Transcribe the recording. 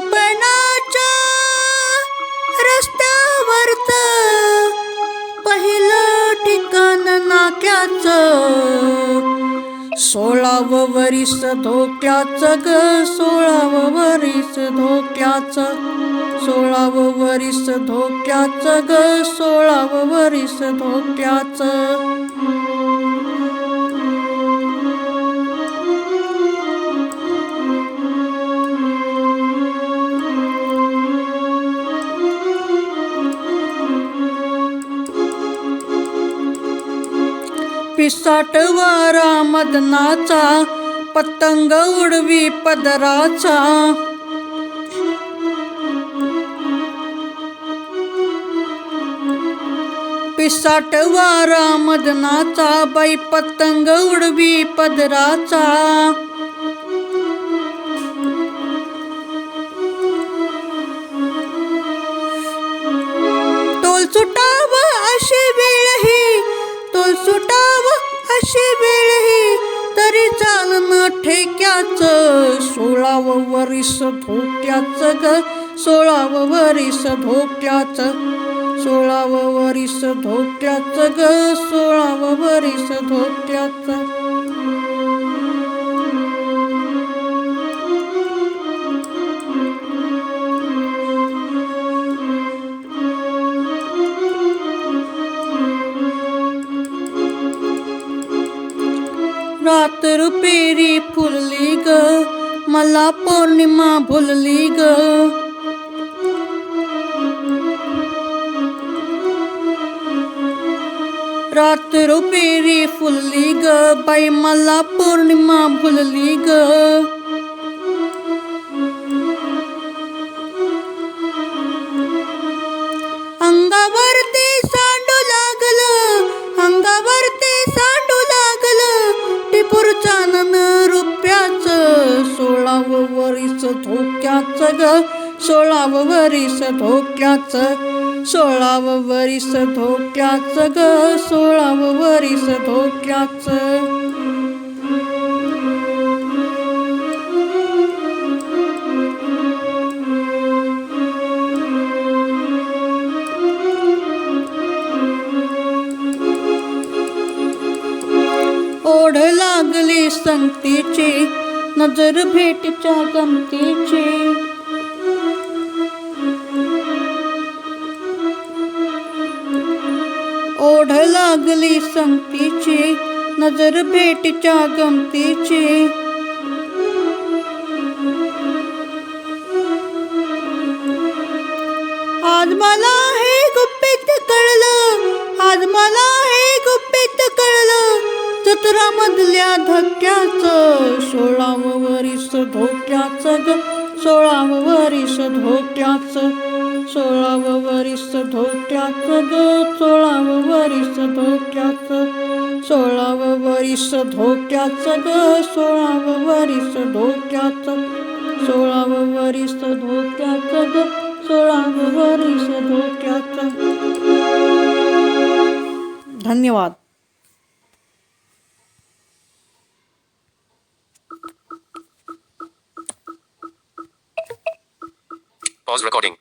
स्वप्नाच्या रस्त्यावरच पहिलं ठिकाण नाक्याचं. सोळावं वरीस धोक्याच ग सोळावं वरीस धोक्याच. सोळावं वरीस धोक्याचं ग सोळावं वरीस धोक्याच. पिसाट वारा मदनाचा पतंग उडवी पदराचा. पिसाट वारा मदनाचा बाई पतंग उडवी पदराचा. तरी ठेक्याच ठेक्याचं सोळावं वरीस धोक्याच ग सोळावं वरीस धोक्याच सोळावं वरीस धोक्याच ग सोळावं वरीस धोक्याचं. रात्र पेरी फुलली ग मला पौर्णिमा भुलली ग रात्र पेरी फुलली ग बाई मला पौर्णिमा भुलली ग सोळाव वरीस धोक्याचं ग. सोळाव वरीस धोक्याचं सोळाव वरीस धोक्याचं ग. सोळाव वरीस धोक्याचं. ओढ लागली संगतीची. नजर भेटीच्या गमतीची ओढ लागली संगतीची नजर भेटीच्या गमतीची आज मला हे गुप्पित कळलं आज मला हे गुप्पित कळलं. जत्रा धक्क्याचं सोळावं वरीस धोक्याचं ग सोळावं वरीस धोक्याचं सोळावं वरीस धोक्याचं ग सोळावं वरीस धोक्याचं सोळावं वरीस धोक्याचं ग सोळावं वरीस धोक्याचं सोळावं वरीस धोक्याचं ग सोळावं वरीस धोक्याचं. धन्यवाद. Pause recording.